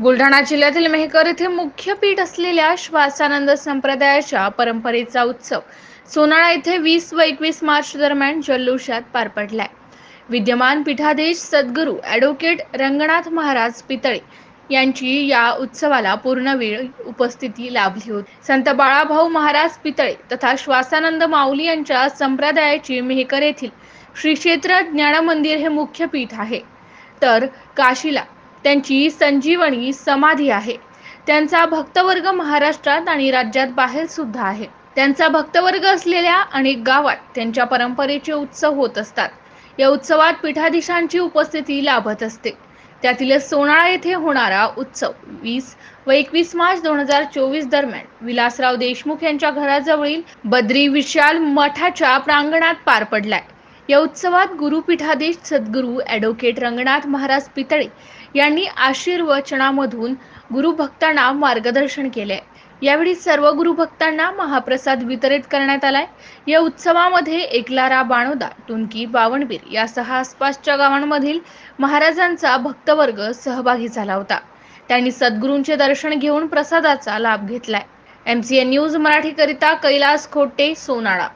बुलढाणा जिल्ह्यातील मेहकर येथे मुख्य पीठ असलेल्या श्वासानंद संप्रदायाच्या परंपरेचा उत्सव सोनाळा येथे वीस व एकवीस मार्च दरम्यान जल्लोषात पार पडलाय. विद्यमान पीठाधीश सद्गुरू ॲडव्होकेट रंगनाथ महाराज पितळे यांची या उत्सवाला पूर्ण वेळ उपस्थिती लाभली होती. संत बाळाभाऊ महाराज पितळे तथा श्वासानंद माऊली यांच्या संप्रदायाची मेहकर येथील श्री क्षेत्र ज्ञानमंदिर हे मुख्य पीठ आहे. तर काशीला त्यांची संजीवनी समाधी आहे. त्यांचा भक्तवर्ग महाराष्ट्रात आणि राज्यात बाहेर सुद्धा आहे. त्यांचा भक्तवर्ग असलेल्या अनेक गावात त्यांच्या परंपरेचे उत्सव होत असतात. या उत्सवात पीठाधीशांची उपस्थिती लाभत असते. त्यातील सोनाळा येथे होणारा उत्सव वीस व एकवीस मार्च दोन हजार चोवीस दरम्यान विलासराव देशमुख यांच्या घराजवळील बद्री विशाल मठाच्या प्रांगणात पार पडलाय. या उत्सवात गुरुपीठाधीश सद्गुरू ॲडव्होकेट रंगनाथ महाराज पितळे यांनी आशीर्वचनामधून गुरुभक्तांना मार्गदर्शन केले. यावेळी सर्व गुरुभक्तांना महाप्रसाद वितरित करण्यात आलाय. या उत्सवामध्ये एकलारा बाणोदा टुनकी बावणबीर यासह आसपासच्या गावांमधील महाराजांचा भक्तवर्ग सहभागी झाला होता. त्यांनी सद्गुरूंचे दर्शन घेऊन प्रसादाचा लाभ घेतलाय. एम सी एन न्यूज मराठीकरिता कैलास खोटे सोनाळा.